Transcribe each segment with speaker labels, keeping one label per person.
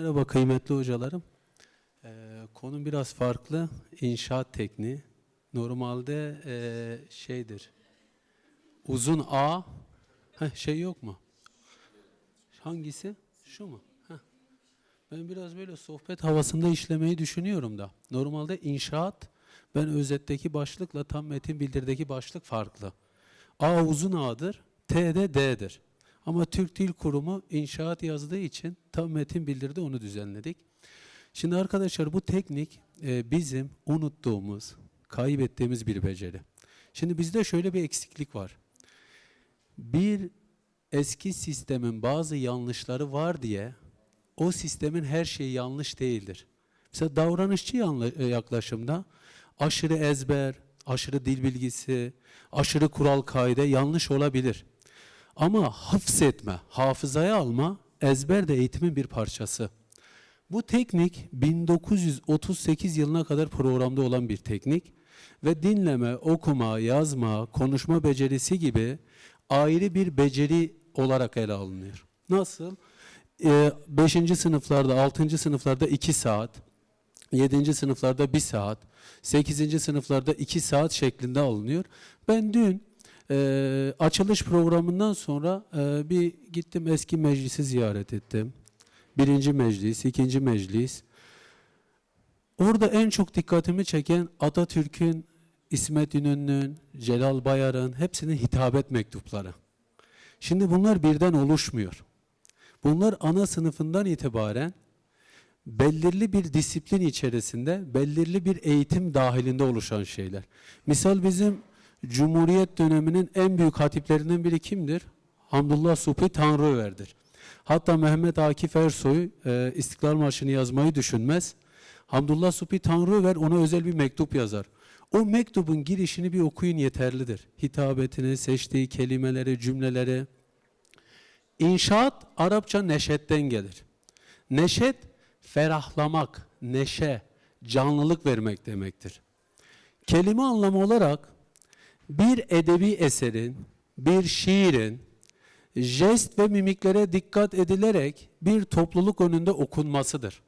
Speaker 1: Merhaba kıymetli hocalarım. Ee, konum biraz farklı. İnşaat tekniği. Normalde ee, şeydir. Uzun A. Heh, şey yok mu? Hangisi? Şu mu? Heh. Ben biraz böyle sohbet havasında işlemeyi düşünüyorum da. Normalde inşaat, ben özetteki başlıkla tam metin bildirdeki başlık farklı. A uzun A'dır, T de D'dir. Ama Türk Dil Kurumu inşaat yazdığı için tam metin bildirdi onu düzenledik. Şimdi arkadaşlar bu teknik e, bizim unuttuğumuz, kaybettiğimiz bir beceri. Şimdi bizde şöyle bir eksiklik var. Bir eski sistemin bazı yanlışları var diye o sistemin her şeyi yanlış değildir. Mesela davranışçı e, yaklaşımda aşırı ezber, aşırı dil bilgisi, aşırı kural kaide yanlış olabilir. Ama hafzetme, hafızaya alma, ezber de eğitimin bir parçası. Bu teknik 1938 yılına kadar programda olan bir teknik ve dinleme, okuma, yazma, konuşma becerisi gibi ayrı bir beceri olarak ele alınıyor. Nasıl? 5. sınıflarda, 6. sınıflarda 2 saat, 7. sınıflarda 1 saat, 8. sınıflarda 2 saat şeklinde alınıyor. Ben dün e, açılış programından sonra e, bir gittim eski meclisi ziyaret ettim. Birinci meclis, ikinci meclis. Orada en çok dikkatimi çeken Atatürk'ün, İsmet İnönü'nün, Celal Bayar'ın hepsinin hitabet mektupları. Şimdi bunlar birden oluşmuyor. Bunlar ana sınıfından itibaren belirli bir disiplin içerisinde, belirli bir eğitim dahilinde oluşan şeyler. Misal bizim Cumhuriyet döneminin en büyük hatiplerinden biri kimdir? Hamdullah Subhi Tanrıver'dir. Hatta Mehmet Akif Ersoy e, İstiklal Marşı'nı yazmayı düşünmez. Hamdullah Subhi Tanrıver ona özel bir mektup yazar. O mektubun girişini bir okuyun yeterlidir. Hitabetini, seçtiği kelimeleri, cümleleri. İnşaat Arapça neşetten gelir. Neşet ferahlamak, neşe, canlılık vermek demektir. Kelime anlamı olarak bir edebi eserin, bir şiirin jest ve mimiklere dikkat edilerek bir topluluk önünde okunmasıdır.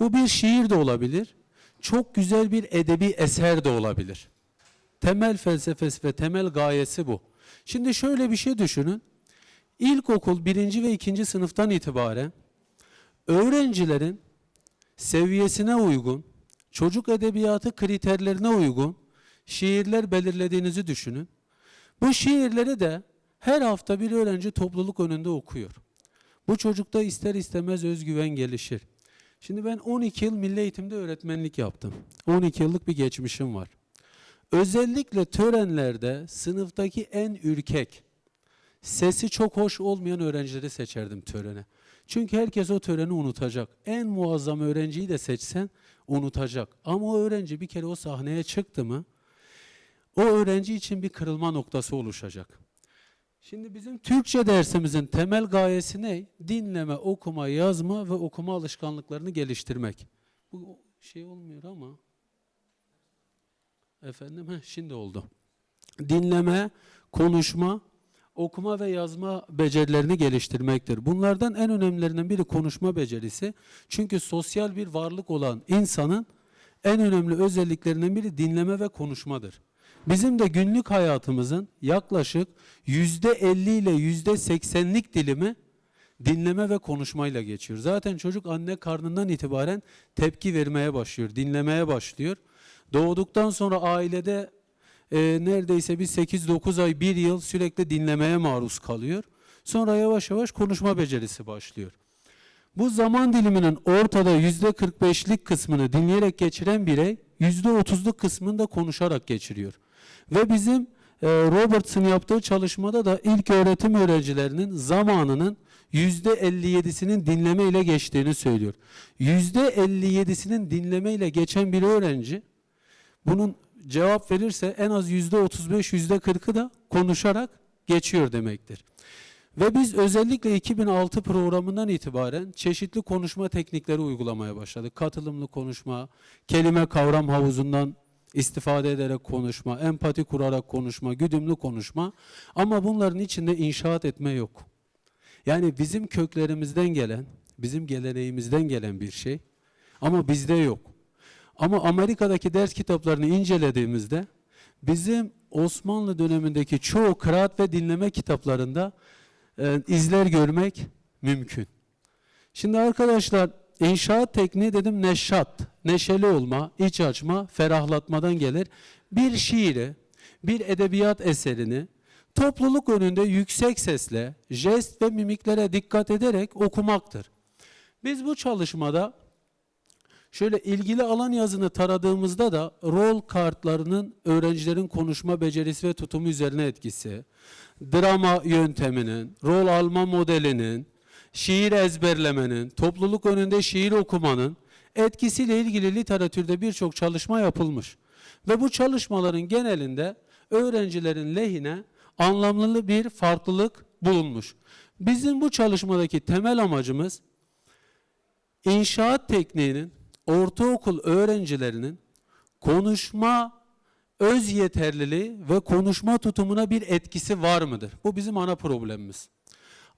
Speaker 1: Bu bir şiir de olabilir, çok güzel bir edebi eser de olabilir. Temel felsefesi ve temel gayesi bu. Şimdi şöyle bir şey düşünün. İlkokul birinci ve ikinci sınıftan itibaren öğrencilerin seviyesine uygun, çocuk edebiyatı kriterlerine uygun şiirler belirlediğinizi düşünün. Bu şiirleri de her hafta bir öğrenci topluluk önünde okuyor. Bu çocukta ister istemez özgüven gelişir. Şimdi ben 12 yıl milli eğitimde öğretmenlik yaptım. 12 yıllık bir geçmişim var. Özellikle törenlerde sınıftaki en ürkek, sesi çok hoş olmayan öğrencileri seçerdim törene. Çünkü herkes o töreni unutacak. En muazzam öğrenciyi de seçsen unutacak. Ama o öğrenci bir kere o sahneye çıktı mı o öğrenci için bir kırılma noktası oluşacak. Şimdi bizim Türkçe dersimizin temel gayesi ne? Dinleme, okuma, yazma ve okuma alışkanlıklarını geliştirmek. Bu şey olmuyor ama. Efendim, heh, şimdi oldu. Dinleme, konuşma, okuma ve yazma becerilerini geliştirmektir. Bunlardan en önemlilerinden biri konuşma becerisi. Çünkü sosyal bir varlık olan insanın en önemli özelliklerinden biri dinleme ve konuşmadır. Bizim de günlük hayatımızın yaklaşık yüzde elli ile yüzde seksenlik dilimi dinleme ve konuşmayla geçiyor. Zaten çocuk anne karnından itibaren tepki vermeye başlıyor, dinlemeye başlıyor. Doğduktan sonra ailede e, neredeyse bir 8-9 ay, 1 yıl sürekli dinlemeye maruz kalıyor. Sonra yavaş yavaş konuşma becerisi başlıyor. Bu zaman diliminin ortada yüzde 45'lik kısmını dinleyerek geçiren birey yüzde 30'luk kısmını da konuşarak geçiriyor. Ve bizim e, Robertson yaptığı çalışmada da ilk öğretim öğrencilerinin zamanının yüzde 57'sinin dinleme ile geçtiğini söylüyor. Yüzde 57'sinin dinleme ile geçen bir öğrenci bunun cevap verirse en az yüzde 35, yüzde 40'ı da konuşarak geçiyor demektir. Ve biz özellikle 2006 programından itibaren çeşitli konuşma teknikleri uygulamaya başladık. Katılımlı konuşma, kelime kavram havuzundan istifade ederek konuşma, empati kurarak konuşma, güdümlü konuşma. Ama bunların içinde inşaat etme yok. Yani bizim köklerimizden gelen, Bizim geleneğimizden gelen bir şey. Ama bizde yok. Ama Amerika'daki ders kitaplarını incelediğimizde bizim Osmanlı dönemindeki çoğu kıraat ve dinleme kitaplarında e, izler görmek mümkün. Şimdi arkadaşlar inşaat tekniği dedim neşat, neşeli olma, iç açma, ferahlatmadan gelir. Bir şiiri, bir edebiyat eserini topluluk önünde yüksek sesle, jest ve mimiklere dikkat ederek okumaktır. Biz bu çalışmada şöyle ilgili alan yazını taradığımızda da rol kartlarının öğrencilerin konuşma becerisi ve tutumu üzerine etkisi, drama yönteminin, rol alma modelinin, şiir ezberlemenin, topluluk önünde şiir okumanın etkisiyle ilgili literatürde birçok çalışma yapılmış. Ve bu çalışmaların genelinde öğrencilerin lehine anlamlı bir farklılık bulunmuş. Bizim bu çalışmadaki temel amacımız inşaat tekniğinin ortaokul öğrencilerinin konuşma öz yeterliliği ve konuşma tutumuna bir etkisi var mıdır? Bu bizim ana problemimiz.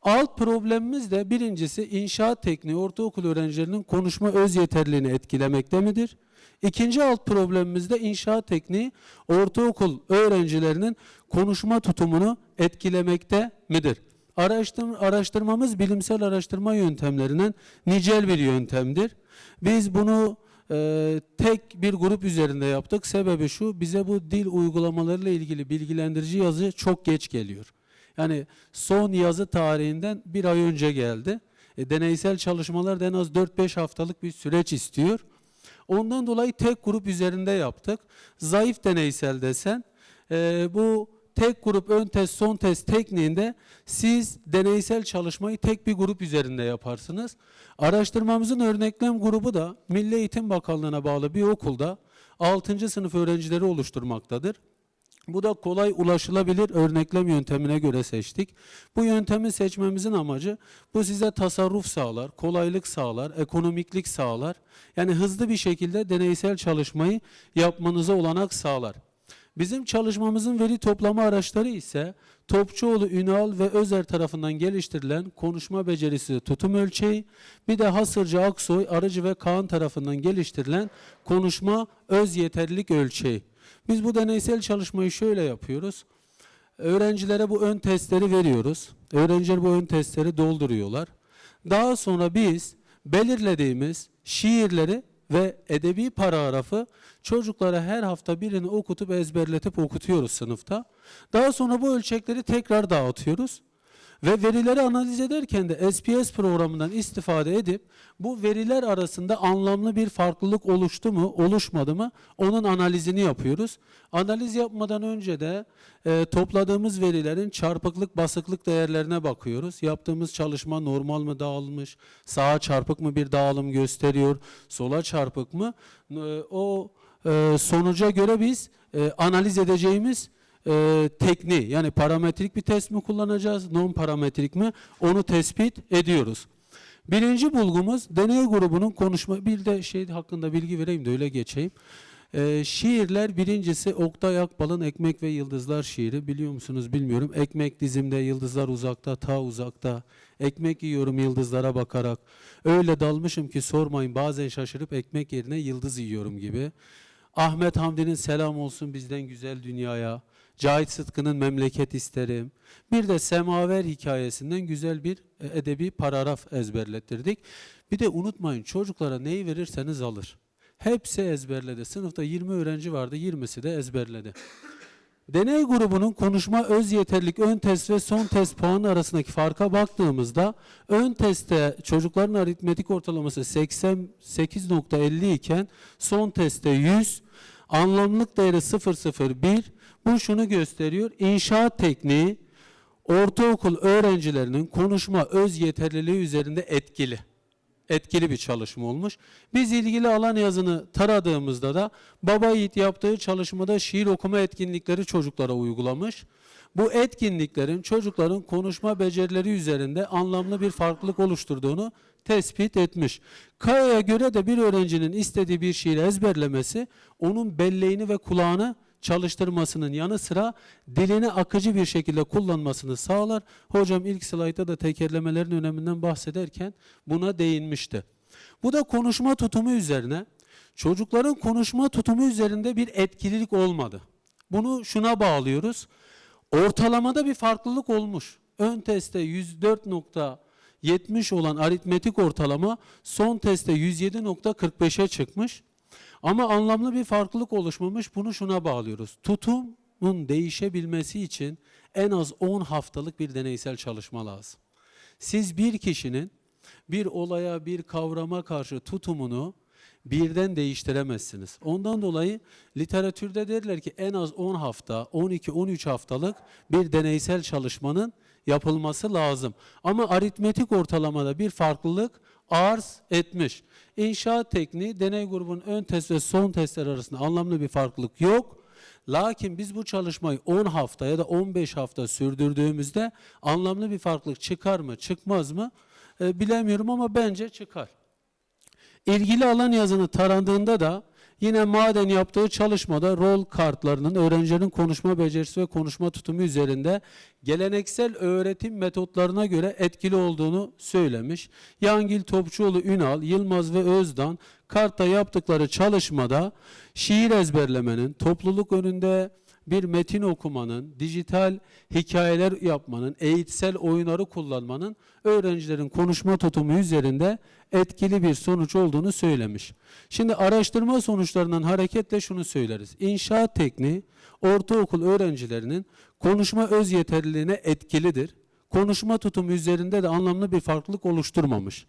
Speaker 1: Alt problemimiz de birincisi inşaat tekniği ortaokul öğrencilerinin konuşma öz yeterliliğini etkilemekte midir? İkinci alt problemimiz de inşaat tekniği ortaokul öğrencilerinin konuşma tutumunu etkilemekte midir? Araştırma, araştırmamız bilimsel araştırma yöntemlerinden nicel bir yöntemdir. Biz bunu e, tek bir grup üzerinde yaptık. Sebebi şu, bize bu dil uygulamalarıyla ilgili bilgilendirici yazı çok geç geliyor. Yani son yazı tarihinden bir ay önce geldi. E, deneysel çalışmalar da en az 4-5 haftalık bir süreç istiyor. Ondan dolayı tek grup üzerinde yaptık. Zayıf deneysel desen e, bu tek grup ön test son test tekniğinde siz deneysel çalışmayı tek bir grup üzerinde yaparsınız. Araştırmamızın örneklem grubu da Milli Eğitim Bakanlığı'na bağlı bir okulda 6. sınıf öğrencileri oluşturmaktadır. Bu da kolay ulaşılabilir örneklem yöntemine göre seçtik. Bu yöntemi seçmemizin amacı bu size tasarruf sağlar, kolaylık sağlar, ekonomiklik sağlar. Yani hızlı bir şekilde deneysel çalışmayı yapmanıza olanak sağlar. Bizim çalışmamızın veri toplama araçları ise Topçuoğlu, Ünal ve Özer tarafından geliştirilen konuşma becerisi tutum ölçeği, bir de Hasırcı, Aksoy, Arıcı ve Kaan tarafından geliştirilen konuşma öz yeterlilik ölçeği. Biz bu deneysel çalışmayı şöyle yapıyoruz. Öğrencilere bu ön testleri veriyoruz. Öğrenciler bu ön testleri dolduruyorlar. Daha sonra biz belirlediğimiz şiirleri ve edebi paragrafı çocuklara her hafta birini okutup ezberletip okutuyoruz sınıfta. Daha sonra bu ölçekleri tekrar dağıtıyoruz. Ve verileri analiz ederken de SPS programından istifade edip bu veriler arasında anlamlı bir farklılık oluştu mu, oluşmadı mı onun analizini yapıyoruz. Analiz yapmadan önce de e, topladığımız verilerin çarpıklık, basıklık değerlerine bakıyoruz. Yaptığımız çalışma normal mı dağılmış, sağa çarpık mı bir dağılım gösteriyor, sola çarpık mı? E, o e, sonuca göre biz e, analiz edeceğimiz e, tekniği yani parametrik bir test mi kullanacağız, non parametrik mi onu tespit ediyoruz. Birinci bulgumuz deney grubunun konuşma bir de şey hakkında bilgi vereyim de öyle geçeyim. E, şiirler birincisi Oktay Akbal'ın Ekmek ve Yıldızlar şiiri biliyor musunuz bilmiyorum. Ekmek dizimde, yıldızlar uzakta, ta uzakta. Ekmek yiyorum yıldızlara bakarak. Öyle dalmışım ki sormayın bazen şaşırıp ekmek yerine yıldız yiyorum gibi. Ahmet Hamdi'nin selam olsun bizden güzel dünyaya. Cahit Sıtkı'nın memleket isterim. Bir de Semaver hikayesinden güzel bir e, edebi paragraf ezberlettirdik. Bir de unutmayın çocuklara neyi verirseniz alır. Hepsi ezberledi. Sınıfta 20 öğrenci vardı, 20'si de ezberledi. Deney grubunun konuşma öz yeterlik ön test ve son test puanı arasındaki farka baktığımızda ön testte çocukların aritmetik ortalaması 88.50 iken son testte 100, anlamlılık değeri 001. Bu şunu gösteriyor. İnşaat tekniği ortaokul öğrencilerinin konuşma öz yeterliliği üzerinde etkili etkili bir çalışma olmuş. Biz ilgili alan yazını taradığımızda da Baba Yiğit yaptığı çalışmada şiir okuma etkinlikleri çocuklara uygulamış. Bu etkinliklerin çocukların konuşma becerileri üzerinde anlamlı bir farklılık oluşturduğunu tespit etmiş. Kaya'ya göre de bir öğrencinin istediği bir şiiri ezberlemesi onun belleğini ve kulağını çalıştırmasının yanı sıra dilini akıcı bir şekilde kullanmasını sağlar. Hocam ilk slaytta da tekerlemelerin öneminden bahsederken buna değinmişti. Bu da konuşma tutumu üzerine çocukların konuşma tutumu üzerinde bir etkililik olmadı. Bunu şuna bağlıyoruz. Ortalamada bir farklılık olmuş. Ön testte 104.70 olan aritmetik ortalama son testte 107.45'e çıkmış. Ama anlamlı bir farklılık oluşmamış. Bunu şuna bağlıyoruz. Tutumun değişebilmesi için en az 10 haftalık bir deneysel çalışma lazım. Siz bir kişinin bir olaya, bir kavrama karşı tutumunu birden değiştiremezsiniz. Ondan dolayı literatürde derler ki en az 10 hafta, 12-13 haftalık bir deneysel çalışmanın yapılması lazım. Ama aritmetik ortalamada bir farklılık arz etmiş. İnşaat tekniği deney grubunun ön test ve son testler arasında anlamlı bir farklılık yok. Lakin biz bu çalışmayı 10 hafta ya da 15 hafta sürdürdüğümüzde anlamlı bir farklılık çıkar mı, çıkmaz mı e, bilemiyorum ama bence çıkar. İlgili alan yazını tarandığında da yine maden yaptığı çalışmada rol kartlarının öğrencilerin konuşma becerisi ve konuşma tutumu üzerinde geleneksel öğretim metotlarına göre etkili olduğunu söylemiş. Yangil Topçuoğlu Ünal, Yılmaz ve Özdan kartta yaptıkları çalışmada şiir ezberlemenin, topluluk önünde bir metin okumanın, dijital hikayeler yapmanın, eğitsel oyunları kullanmanın öğrencilerin konuşma tutumu üzerinde etkili bir sonuç olduğunu söylemiş. Şimdi araştırma sonuçlarından hareketle şunu söyleriz. İnşaat tekniği ortaokul öğrencilerinin konuşma öz yeterliliğine etkilidir. Konuşma tutumu üzerinde de anlamlı bir farklılık oluşturmamış.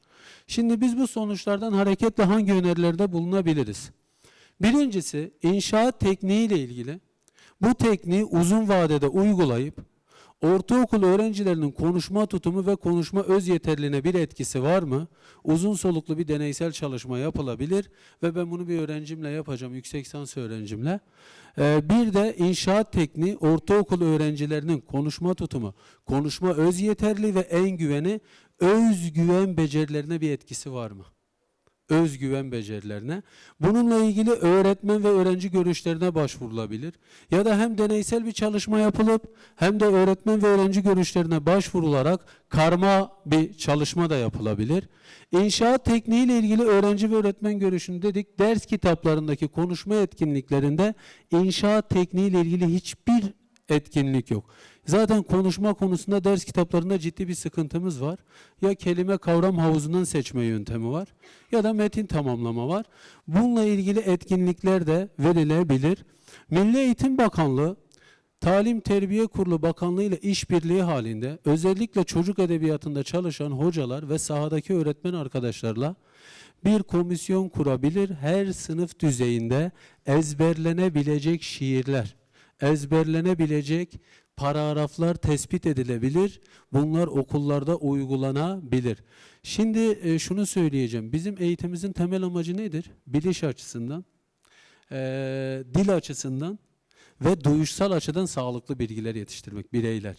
Speaker 1: Şimdi biz bu sonuçlardan hareketle hangi önerilerde bulunabiliriz? Birincisi inşaat tekniği ile ilgili bu tekniği uzun vadede uygulayıp ortaokul öğrencilerinin konuşma tutumu ve konuşma öz yeterliğine bir etkisi var mı? Uzun soluklu bir deneysel çalışma yapılabilir ve ben bunu bir öğrencimle yapacağım, yüksek lisans öğrencimle. Ee, bir de inşaat tekniği ortaokul öğrencilerinin konuşma tutumu, konuşma öz yeterli ve en güveni özgüven becerilerine bir etkisi var mı? Özgüven becerilerine. Bununla ilgili öğretmen ve öğrenci görüşlerine başvurulabilir. Ya da hem deneysel bir çalışma yapılıp hem de öğretmen ve öğrenci görüşlerine başvurularak karma bir çalışma da yapılabilir. İnşaat tekniği ile ilgili öğrenci ve öğretmen görüşünü dedik. Ders kitaplarındaki konuşma etkinliklerinde inşaat tekniği ile ilgili hiçbir etkinlik yok. Zaten konuşma konusunda ders kitaplarında ciddi bir sıkıntımız var. Ya kelime kavram havuzundan seçme yöntemi var ya da metin tamamlama var. Bununla ilgili etkinlikler de verilebilir. Milli Eğitim Bakanlığı Talim Terbiye Kurulu Bakanlığı ile işbirliği halinde özellikle çocuk edebiyatında çalışan hocalar ve sahadaki öğretmen arkadaşlarla bir komisyon kurabilir. Her sınıf düzeyinde ezberlenebilecek şiirler, ezberlenebilecek paragraflar tespit edilebilir. Bunlar okullarda uygulanabilir. Şimdi e, şunu söyleyeceğim. Bizim eğitimimizin temel amacı nedir? Biliş açısından, e, dil açısından ve duyuşsal açıdan sağlıklı bilgiler yetiştirmek, bireyler.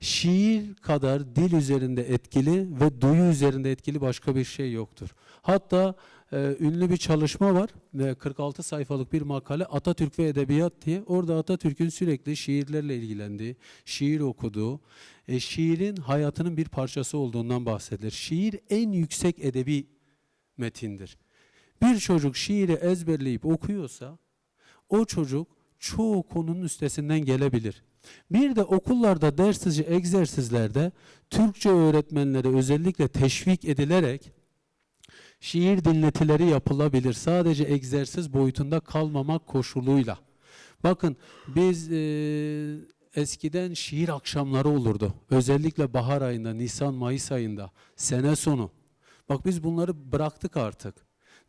Speaker 1: Şiir kadar dil üzerinde etkili ve duyu üzerinde etkili başka bir şey yoktur. Hatta e, ünlü bir çalışma var ve 46 sayfalık bir makale Atatürk ve Edebiyat diye. Orada Atatürk'ün sürekli şiirlerle ilgilendiği, şiir okuduğu, e, şiirin hayatının bir parçası olduğundan bahsedilir. Şiir en yüksek edebi metindir. Bir çocuk şiiri ezberleyip okuyorsa o çocuk çoğu konunun üstesinden gelebilir. Bir de okullarda ders egzersizlerde Türkçe öğretmenlere özellikle teşvik edilerek şiir dinletileri yapılabilir. Sadece egzersiz boyutunda kalmamak koşuluyla. Bakın biz e, eskiden şiir akşamları olurdu. Özellikle bahar ayında, Nisan-Mayıs ayında, sene sonu. Bak biz bunları bıraktık artık.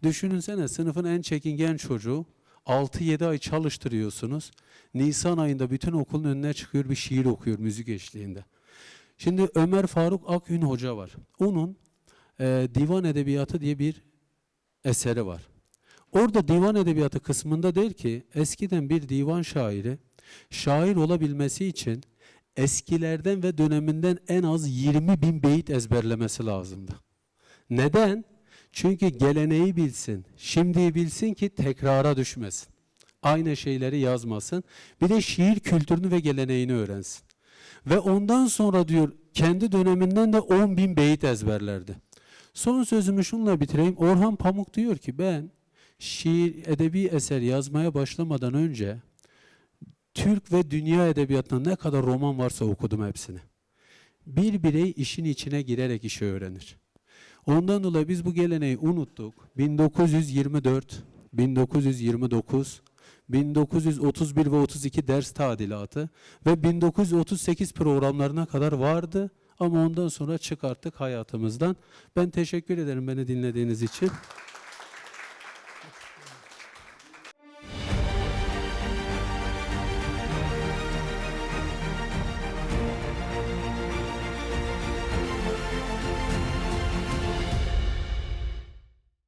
Speaker 1: Düşününsene sınıfın en çekingen çocuğu 6-7 ay çalıştırıyorsunuz. Nisan ayında bütün okulun önüne çıkıyor bir şiir okuyor müzik eşliğinde. Şimdi Ömer Faruk Akün Hoca var. Onun e, Divan Edebiyatı diye bir eseri var. Orada divan edebiyatı kısmında der ki eskiden bir divan şairi şair olabilmesi için eskilerden ve döneminden en az 20 bin beyit ezberlemesi lazımdı. Neden? Çünkü geleneği bilsin, şimdiyi bilsin ki tekrara düşmesin. aynı şeyleri yazmasın. Bir de şiir kültürünü ve geleneğini öğrensin. Ve ondan sonra diyor kendi döneminden de 10 bin beyit ezberlerdi. Son sözümü şunla bitireyim. Orhan Pamuk diyor ki ben şiir, edebi eser yazmaya başlamadan önce Türk ve dünya edebiyatında ne kadar roman varsa okudum hepsini. Bir birey işin içine girerek işi öğrenir. Ondan dolayı biz bu geleneği unuttuk. 1924, 1929, 1931 ve 32 ders tadilatı ve 1938 programlarına kadar vardı ama ondan sonra çıkarttık hayatımızdan. Ben teşekkür ederim beni dinlediğiniz için.